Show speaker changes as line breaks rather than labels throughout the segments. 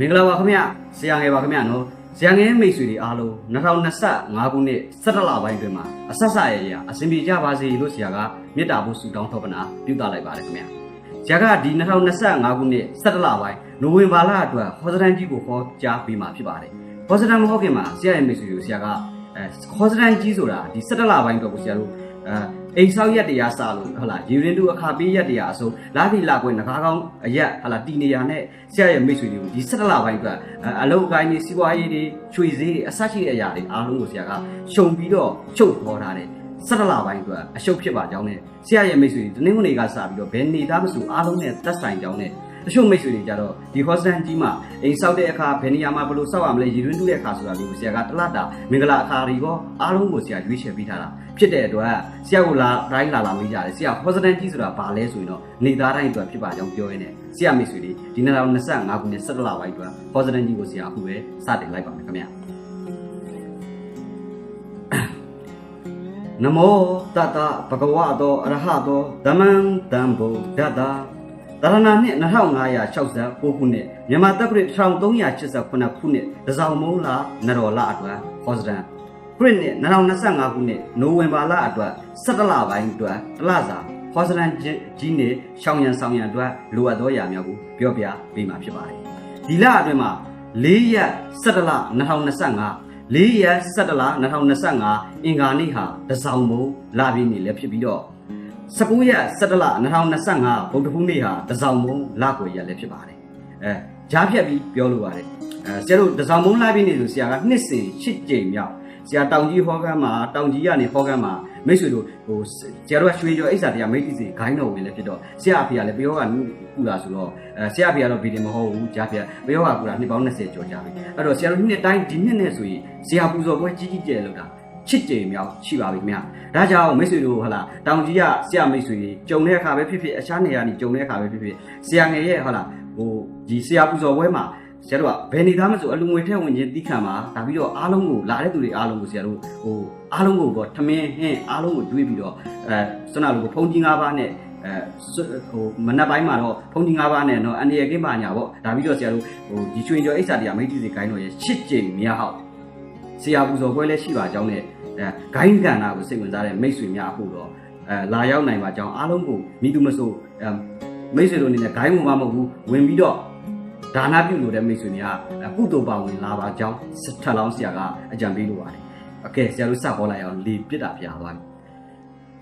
မင်္ဂလာပါခင်ဗျဆရာငယ်ပါခင်ဗျနော်ဆရာငယ်မိတ်ဆွေတွေအားလုံး2025ခုနှစ်17လပိုင်းတွင်မှာအဆက်ဆက်ရရအစဉ်ပြေကြပါစေလို့ဆရာကမေတ္တာဖို့ဆုတောင်းထောပနာပြုသလိုက်ပါတယ်ခင်ဗျဆရာကဒီ2025ခုနှစ်17လပိုင်းနိုဝင်ဘာလအတွက်ခေါ်စတန်ကြီးကိုခေါ်ကြားပေးမှာဖြစ်ပါတယ်ခေါ်စတန်မဟုတ်ခင်မှာဆရာရဲ့မိတ်ဆွေတွေကိုဆရာကအဲခေါ်စတန်ကြီးဆိုတာဒီ17လပိုင်းအတွက်ကိုဆရာတို့အဲ အိမ်ဆောက်ရက်တရားစလို့ဟုတ်လားရေရင်တူအခါပေးရက်တရားအစုံလာပြီလာခွင့်ငကားကောင်းအရက်ဟုတ်လားတီနေရနဲ့ဆရာရဲ့မိတ်ဆွေတွေကိုဒီ17လပိုင်းအတွက်အဲအလုပ်အကိုင်းတွေစီးပွားရေးတွေချွေစည်းတွေအဆက်ရှိတဲ့အရာတွေအားလုံးကိုဆရာကရှုံပြီးတော့ချုပ်ခေါ်ထားတယ်17လပိုင်းအတွက်အရှုပ်ဖြစ်ပါကြောင်းနဲ့ဆရာရဲ့မိတ်ဆွေတွေတနင်္ဂနွေကစပြီးတော့ဘယ်နေသားမဆိုအားလုံးနဲ့သက်ဆိုင်ကြောင်းနဲ့တချို့မိတ်ဆွေတွေကြတော့ဒီဟော့စတန်ကြီးမှာအိမ်ဆောက်တဲ့အခါဘယ်နေရာမှာဘယ်လိုဆောက်ရမလဲရည်ရင်းတူးတဲ့အခါဆိုတာမျိုးဆရာကတလတ်တာမင်္ဂလာအခါတွေရောအားလုံးကိုဆရာရွေးချယ်ပေးထားတာ ဖြစ်တဲ့အတွက်ဆရာကိုလာတိုင်းလာလာမေးကြတယ်ဆရာဟော့စတန်ကြီးဆိုတာဘာလဲဆိုရင်တော့နေသားတိုင်းအတွက်ဖြစ်ပါကြောင်းပြောရင်းနဲ့ဆရာမိတ်ဆွေတွေဒီ2025ခုနှစ်17လပိုင်းအတွက်ဟော့စတန်ကြီးကိုဆရာအခုပဲစတင်လိုက်ပါမယ်ခင်ဗျာနမောတတဘဂဝတောအရဟတောဓမ္မံတံဗုဒ္ဓတာတရဏနှစ်2560ခုနှစ်မြန်မာတက္ကရာ1389ခုနှစ်တစောင်းမုံလာနရောလအတွက်ဟောစတန် ခရစ်နှစ်2025ခုနှစ်နိုဝင်ဘာလအတွက်17လပိုင်းအတွက်တလစာဟောစတန်ကြီးနေရှောင်းရန်ဆောင်ရန်အတွက်လိုအပ်သောအရာများကိုပြောပြပေးမှာဖြစ်ပါတယ်ဒီလအတွင်းမှာ4ရက်17လ2025၄ရက်17လ2025အင်္ဂါနေ့ဟာတစောင်းမုံလာပြီးနေလည်းဖြစ်ပြီးတော့19ရက်17လ2025ဗုဒ္ဓဟူးနေ့ဟာတစောင်းမုံလာကိုရက်လည်းဖြစ်ပါတယ်အဲကြားဖြတ်ပြီးပြောလိုပါတယ်အဲဆရာတို့တစောင်းမုံလာပြီးနေဆိုဆရာကနှစ်စဉ်၈ကြိမ်မြောက် ဆရာတောင်ကြီးဟောကမ်းမှာတောင်ကြီးကနေဟောကမ်းမှာမိတ်ဆွေတို့ဟိုဆရာတို့ကရွှေကျော်အိဆာတရားမိတ်တိစီဂိုင်းတော်ဝင်လည်းဖြစ်တော့ဆရာအဖေကလည်းပြောကကုလာဆိုတော့အဲဆရာအဖေကတော့ဗီဒီမဟုတ်ဘူးကြားဖြတ်ပြောကကုလာနှစ်ပေါင်း20ကျော်ကြာပြီအဲ့တော့ဆရာတို့နှစ်တိုင်းဒီနှစ်နဲ့ဆိုရင်ဆရာပူဇော်ပွဲကြီးကြီးကျယ်လောက်တာချစ်ကြိမ်မြောက်ရှိပါပြီခင်ဗျာဒါကြောင့်မိတ်ဆွေတို့ဟလာတောင်ကြီးကဆရာမိတ်ဆွေတွေကြုံတဲ့အခါပဲဖြစ်ဖြစ်အခြားနေရာတွေကြုံတဲ့အခါပဲဖြစ်ဖြစ်ဆရာငယ်ရဲ့ဟလာဟိုဒီဆရာပူဇော်ပွဲမှာ ဆရာတို့ကဘယ်နေသားမဆိုအလူငွေထက်ဝင်ချင်းတီးခံပါဒါပြီးတော့အားလုံးကိုလာတဲ့သူတွေအားလုံးကိုဆရာတို့ဟိုအားလုံးကိုပေါ့ထမင်းဟင်းအားလုံးကိုတွေးပြီးတော့အဲစနလိုကိုဖုန်ကြီး၅ပါးနဲ့အဲဟိုမနက်ပိုင်းမှာတော့ဖုန်ကြီး၅ပါးနဲ့တော့အန်ဒီရကင်းပါညာပေါ့ဒါပြီးတော့ဆရာတို့ဟိုဒီချွေကျော်အိဆာတရားမိတ်တီစီဂိုင်းတော်ရဲ့ရှစ်ကြိမ်မြောက်ဆရာပူဇော်ပွဲလည်းရှိပါကြောင်းနဲ့အဲဂိုင်းကန္နာကိုစိတ်ဝင်စားတဲ့မိတ်ဆွေများအခုတော့အဲလာရောက်နိုင်ပါကြောင်းအားလုံးကိုမိသူမဆိုအဲမိတ်ဆွေတို့အနေနဲ့ဂိုင်းဝင်မှာမဟုတ်ဘူးဝင်ပြီးတော့ ဒါနပြုလို့တဲ့မိတ်ဆွေများကုသိုလ်ပါဝင်လာပါကြောင်းထပ်လောင်းဆရာကအကြံပေးလိုပါတယ်။ Okay ဆရာတို့စပေါ်လိုက်အောင်လေပြစ်တာပြသွားပြီ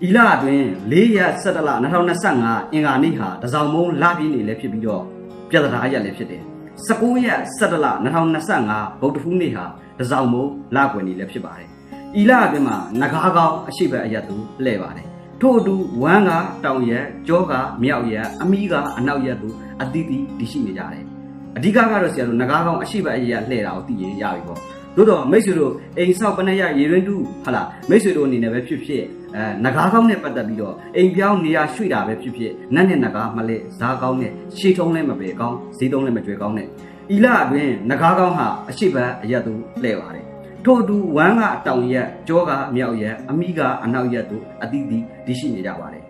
။ဤလအတွင်း4ရက်17လ2025အင်္ဂါနေ့ဟာတစောင်းမုံလပြည့်နေလည်းဖြစ်ပြီးတော့ပြဿနာရက်လည်းဖြစ်တယ်။19ရက်17လ2025ဗုဒ္ဓဟူးနေ့ဟာတစောင်းမုံလကွယ်နေလည်းဖြစ်ပါတယ်။ဤလအတွင်းမှာငကားကောင်းအရှိဘက်အရက်သူလှည့်ပါတယ်။ထို့အတူဝမ်းကတောင်ရက်ကြောကမြောက်ရက်အမီးကအနောက်ရက်သူအတိတိတရှိနေကြတယ်။ အဓိကကတော့ဆရာတို့ငကားကောင်းအရှိဘက်အရက်လှည့်တာကိုသိရရပြီပေါ့။တို့တော့မိတ်ဆွေတို့အိမ်ဆောက်ပနရရေရင်းတူဟလာမိတ်ဆွေတို့အနေနဲ့ပဲဖြစ်ဖြစ်အဲနဂါးကောင်းနဲ့ပတ်သက်ပြီးတော့အိမ်ပြောင်းနေရာရွှေ့တာပဲဖြစ်ဖြစ်နတ်နဲ့နဂါးမလဲဇားကောင်းနဲ့ရှေးထုံးလည်းမပဲကောင်းဈေးတုံးလည်းမကျွဲကောင်းနဲ့ဤလအတွင်းနဂါးကောင်းဟာအရှိဘက်အရက်သူလှည့်ပါတယ်ထို့အတူဝမ်းကအတောင်ရက်ကြောကမြောက်ရက်အမိကအနောက်ရက်တို့အတိအသီးတရှိနေကြပါတယ်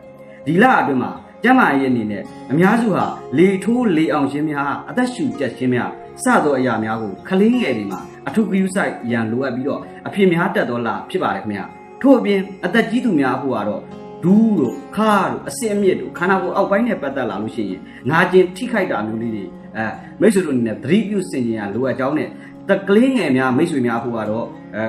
ဒီလအတွင်းမှာကျမ်းမာရေးအနေနဲ့အများစုဟာလေထိုးလေအောင်ခြင်းများအသက်ရှူကျက်ခြင်းများစသောအရာများကိုခလင်းငယ်တွေမှာအထုပ်ကယူဆိုင်ရန်လိုအပ်ပြီးတော့အဖြစ်များတက်တော်လာဖြစ်ပါတယ်ခင်ဗျာထို့အပြင်အသက်ကြီးသူများဖို့ကတော့ဒူးတို့ခါတို့အစင်အမြစ်တို့ခန္ဓာကိုယ်အောက်ပိုင်းနဲ့ပတ်သက်လာလို့ရှိရင်ငါကျင်ထိခိုက်တာမျိုးလေးတွေအဲမိတ်ဆွေတို့အနေနဲ့သတိပြုစင်ကြင်ရလိုအပ်ကြောင်းနဲ့တက်ကလေးငယ်များမိတ်ဆွေများဖို့ကတော့အဲ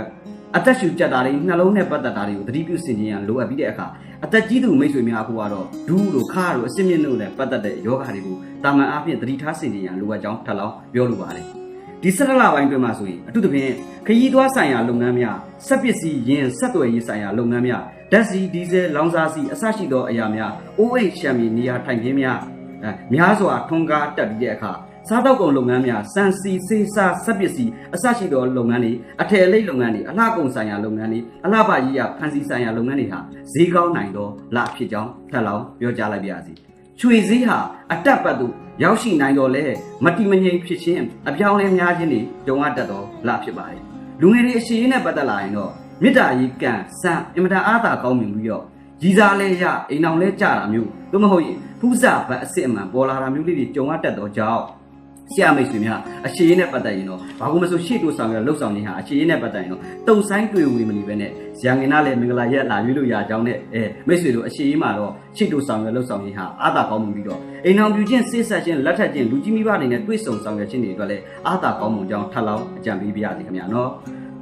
အသက်ရှူကြက်တာတွေနှလုံးနဲ့ပတ်သက်တာတွေကိုသတိပြုစင်ကြင်ရလိုအပ်ပြီးတဲ့အခါ အသက်ကြီးသူမိတ်ဆွေများဖို့ကတော့ဒူးတို့ခါတို့အစင်မြင့်တို့နဲ့ပတ်သက်တဲ့ယောဂါတွေကိုတာမန်အားဖြင့်သတိထားစင်ကြင်ရလိုအပ်ကြောင်းထပ်လောင်းပြောလိုပါတယ်ဒီဆက်လပိုင်းတွင်မှာဆိုရင်အထူးသဖြင့်ခရီးသွားဆိုင်ရာလုပ်ငန်းများစက်ပစ္စည်းယင်းဆက်သွယ်ရေးဆိုင်ရာလုပ်ငန်းများဓာတ်ဆီဒီဇယ်လောင်စာဆီအစရှိသောအရာများအိုးအိတ်ရှမ်းမီနေရာထိုင်ခင်းများအဲများစွာထွန်းကားတက်ပြီးတဲ့အခါ စားတောက်ကုန်လုပ်ငန်းများစံစီစေးစားစက်ပစ္စည်းအစရှိသောလုပ်ငန်းတွေအထည်လိပ်လုပ်ငန်းတွေအလှကုန်ဆိုင်ရာလုပ်ငန်းတွေအလှပကြီးရဖန်စီဆိုင်ရာလုပ်ငန်းတွေဟာဈေးကောင်းနိုင်သောလဖြစ်ကြောင်းထပ်လောင်းပြောကြားလိုက်ပါရစေ။ချွေဈေးဟာအတက်ပတ်သို့ရောက်ရှိနိုင်တော်လဲမတိမငြိမ်ဖြစ်ခြင်းအပြောင်းလဲများခြင်းတွေကြုံရတတ်သောလဖြစ်ပါတယ်။လူငယ်တွေအရှိရေးနဲ့ပတ်သက်လာရင်တော့မေတ္တာရေးကံစံအင်မတန်အားသာကောင်းမြင်ပြီးတော့ရီစားလဲရအိမ်အောင်လဲကြတာမျိုးသို့မဟုတ်ရင်ဖူးစာဘတ်အစ်စ်အမှန်ပေါ်လာတာမျိုးလေးတွေကြုံရတတ်သောကြောင့် ဆရာမိတ်ဆွေများအခြေရင်းနဲ့ပတ်သက်ရင်တော့ဘာလို့မဆိုရှေ့တိုးဆောင်ရလှုပ်ဆောင်ခြင်းဟာအခြေရင်းနဲ့ပတ်သက်ရင်တော့တုံဆိုင်တွေ့ဝေမနေပဲနဲ့ဇာငင်နာလည်းမင်္ဂလာရက်လာရွေးလို့ရကြောင်းနဲ့အဲမိတ်ဆွေတို့အခြေရင်းမှာတော့ရှေ့တိုးဆောင်ရလှုပ်ဆောင်ခြင်းဟာအာသာကောင်းမှုပြီးတော့အိမ်အောင်ပြူချင်းစိတ်ဆက်ချင်းလက်ထက်ချင်းလူကြီးမိဘတွေနဲ့တွေ့ဆုံဆောင်ရခြင်းတွေအတွက်လည်းအာသာကောင်းမှုကြောင်းထပ်လောင်းအကြံပေးပြရစီခင်ဗျာနော်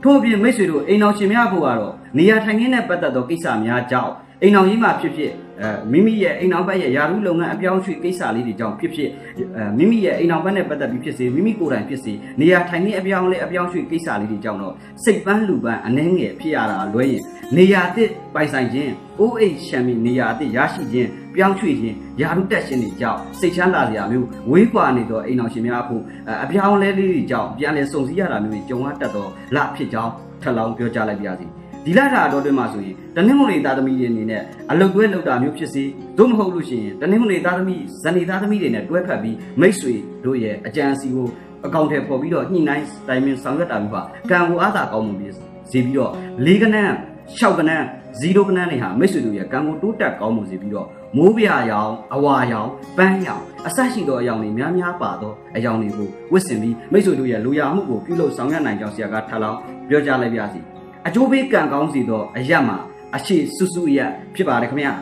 ထို့အပြင်မိတ်ဆွေတို့အိမ်အောင်ရှင်များဖို့ကတော့နေရာထိုင်ခင်းနဲ့ပတ်သက်သောကိစ္စများကြောင့် အိမ်အောင်ကြီးမှာဖြစ်ဖြစ်အဲမိမိရဲ့အိမ်အောင်ဘက်ရဲ့ယာရုလုပ်ငန်းအပြောင်းအရွှေ့ကိစ္စလေးတွေကြောင့်ဖြစ်ဖြစ်အဲမိမိရဲ့အိမ်အောင်ဘက်နဲ့ပတ်သက်ပြီးဖြစ်စေမိမိကိုယ်တိုင်ဖြစ်စေနေရာထိုင်ခင်းအပြောင်းလဲအပြောင်းအရွှေ့ကိစ္စလေးတွေကြောင့်တော့စိတ်ပန်းလူပန်းအနှဲငယ်ဖြစ်ရတာလွဲရင်နေရာတစ်ပိုင်ဆိုင်ခြင်းအိုးအိတ်ရှမ်းမီနေရာတစ်ရရှိခြင်းပြောင်းရွှေ့ခြင်းယာရုတက်ခြင်းတွေကြောင့်စိတ်ချမ်းသာစရာမျိုးဝေးကွာနေသောအိမ်အောင်ရှင်များအဖို့အပြောင်းလဲလေးတွေကြောင့်ပြန်လည်စုံစည်းရတာမျိုးတွေကြုံရတတ်သောလဖြစ်ကြောင်းထပ်လောင်းပြောကြားလိုက်ပါရစေ။ ဒီလထာတော်တွင်မှာဆိုရင်တနင်္ဂနွေသားသမီးတွေအနေနဲ့အလုတ်တွဲလောက်တာမျိုးဖြစ်စေသို့မဟုတ်လို့ရှိရင်တနင်္ဂနွေသားသမီးဇနီးသားသမီးတွေနဲ့တွဲဖက်ပြီးမိတ်ဆွေတို့ရဲ့အကြံအစီကိုအကောင့်ထဲပေါ်ပြီးတော့ညှိနှိုင်းတိုင်ပင်ဆောင်ရွက်တာမျိုးပါကံကိုအားသာကောင်းမှုပြီးစီပြီးတော့လေးကနန်း၆ကနန်းဇီရိုကနန်းတွေဟာမိတ်ဆွေတို့ရဲ့ကံကိုတိုးတက်ကောင်းမှုစီပြီးတော့မိုးပြာရောင်အဝါရောင်ပန်းရောင်အဆက်ရှိသောအယောင်တွေများများပါသောအယောင်တွေကိုဝတ်ဆင်ပြီးမိတ်ဆွေတို့ရဲ့လူရမှုကိုပြုလုပ်ဆောင်ရွက်နိုင်ကြောင်းဆရာကထပ်လောင်းပြောကြားလိုက်ပါစီ အကျိုးပေးကံကောင်းစီသောအရက်မှာအရှိစုစုရက်ဖြစ်ပါတယ်ခင်ဗျာ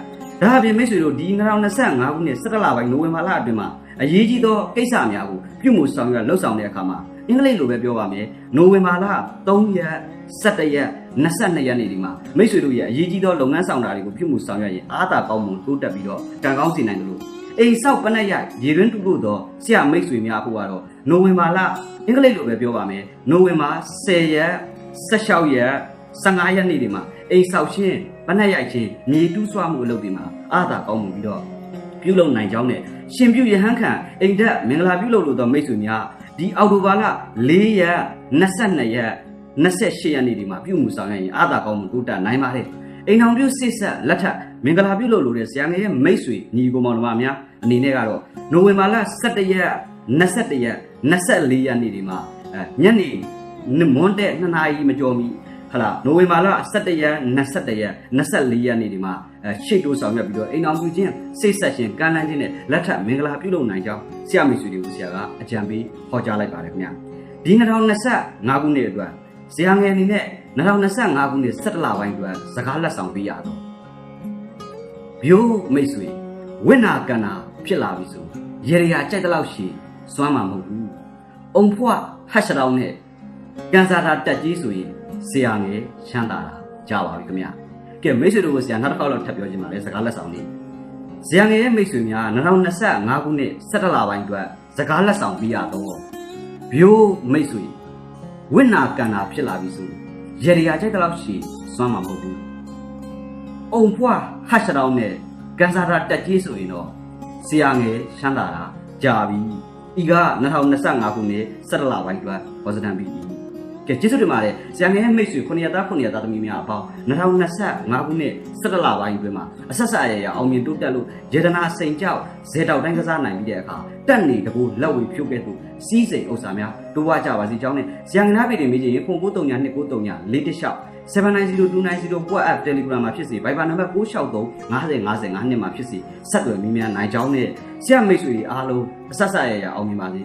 ဒါအပြင်မိတ်ဆွေတို့ဒီ2025ခုနှစ်17လပိုင်းနိုဝင်ဘာလအတွင်းမှာအရေးကြီးသောကိစ္စများကိုပြုမှုဆောင်ရွက်လှုပ်ဆောင်တဲ့အခါမှာအင်္ဂလိပ်လိုပဲပြောပါမယ်နိုဝင်ဘာလ3ရက်17ရက်22ရက်နေ့ဒီမှာမိတ်ဆွေတို့ရဲ့အရေးကြီးသောလုပ်ငန်းဆောင်တာတွေကိုပြုမှုဆောင်ရွက်ရင်အားသာကောင်းမှုတိုးတက်ပြီးတော့ကံကောင်းစီနိုင်တယ်လို့အိမ်ဆောက်ပနက်ရရေရင်းတူလို့သောဆရာမိတ်ဆွေများဖို့ကတော့နိုဝင်ဘာလအင်္ဂလိပ်လိုပဲပြောပါမယ်နိုဝင်ဘာ10ရက်16ရက် 15ရက်နေ့တွေမှာအိမ်ဆောက်ခြင်းဗနက်ရိုက်ခြင်းမြေတူးဆွမှုအလုပ်တွေမှာအားသာကောင်းမှုပြီးတော့ပြုလုပ်နိုင်ကြောင်းနဲ့ရှင်ပြုရဟန်းခံအိမ်တက်မင်္ဂလာပြုလုပ်လို့သောမိတ်ဆွေများဒီအောက်တိုဘာလ4ရက်22ရက်28ရက်နေ့ဒီမှာပြုမှုဆောင်ရွက်ရင်အားသာကောင်းမှုတိုးတက်နိုင်ပါတယ်အိမ်အောင်ပြုစိတ်ဆက်လက်ထပ်မင်္ဂလာပြုလုပ်လို့တဲ့ဆရာငယ်ရဲ့မိတ်ဆွေညီကိုမောင်နှမများအနေနဲ့ကတော့နိုဝင်ဘာလ17ရက်21ရက်24ရက်နေ့ဒီမှာအဲညနေမွန်းတဲ့2နာရီမကျော်မီ ဟလာနိုဝင်ဘာလ17ရက်21ရက်24ရက်နေ့ဒီမှာအဲရှေ့တိုးဆောင်ရွက်ပြီးတော့အိမ်အောင်ပြုခြင်းစိတ်ဆက်ခြင်းကမ်းလှမ်းခြင်းနဲ့လက်ထပ်မင်္ဂလာပြုလုပ်နိုင်ကြောင်းဆရာမိတ်ဆွေတွေကိုဆရာကအကြံပေးဟောကြားလိုက်ပါတယ်ခင်ဗျာဒီ2025ခုနှစ်အတွက်ဆရာငယ်အနေနဲ့2025ခုနှစ်17လပိုင်းအတွက်စကားလက်ဆောင်ပေးရတော့ဘိုးမိတ်ဆွေဝိနာကန္နာဖြစ်လာပြီဆိုရေရရာကြိုက်တဲ့လောက်ရှိစွမ်းမှာမဟုတ်ဘူးအုံဖွားဟတ်ရှတောင်းနဲ့ကန်ဆာတာတက်ကြီးဆိုရင် ဆရာငယ်ချမ်းသာတာကြားပါပြီခင်ဗျာကဲမိတ်ဆွေတို့ကိုဆရာနောက်တစ်ခေါက်တော့ထပ်ပြောချင်ပါလေစကားလက်ဆောင်လေးဆရာငယ်ရဲ့မိတ်ဆွေများ2025ခုနှစ်17လပိုင်းအတွက်စကားလက်ဆောင်ပြရတော့ဘိုးမိတ်ဆွေဝိနာကန်တာဖြစ်လာပြီဆိုရေရရာကြိုက်တဲ့လောက်ရှိစွမ်းမှာမဟုတ်ဘူးအုံဖွားဟတ်ရှတောင်းနဲ့ကန်ဆာတာတက်ကြီးဆိုရင်တော့ဆရာငယ်ချမ်းသာတာကြားပြီဤက2025ခုနှစ်17လပိုင်းအတွက်ဝဇဒံပြီ ကဲကျေးဇူးတင်ပါတယ်ဆရာငယ်ရဲ့မိတ်ဆွေ9ရက်သား9ရက်သားသမီးများအပေါင်း2025ခုနှစ်17လပိုင်းအတွင်းမှာအဆက်ဆက်ရရအောင်မြင်တိုးတက်လို့ယေဒနာစိန်ကြောက်ဇေတောက်တိုင်းကစားနိုင်ပြီးတဲ့အခါတက်နေတကူလက်ဝေဖြုတ်ခဲ့သူစီးစိန်ဥစ္စာများတိုးဝကြပါစီကြောင်းနဲ့ဆရာငယ်သားပြည်တွေမိချင်းဖုန်ပိုးတုံညာ2939 4တစ်လျှောက်790290 WhatsApp Telegram မှာဖြစ်စေ Viber နံပါတ်663 50 50 5နှစ်မှာဖြစ်စေဆက်သွယ်မိများနိုင်ကြောင်းနဲ့ဆရာမိတ်ဆွေအားလုံးအဆက်ဆက်ရရအောင်မြင်ပါစေ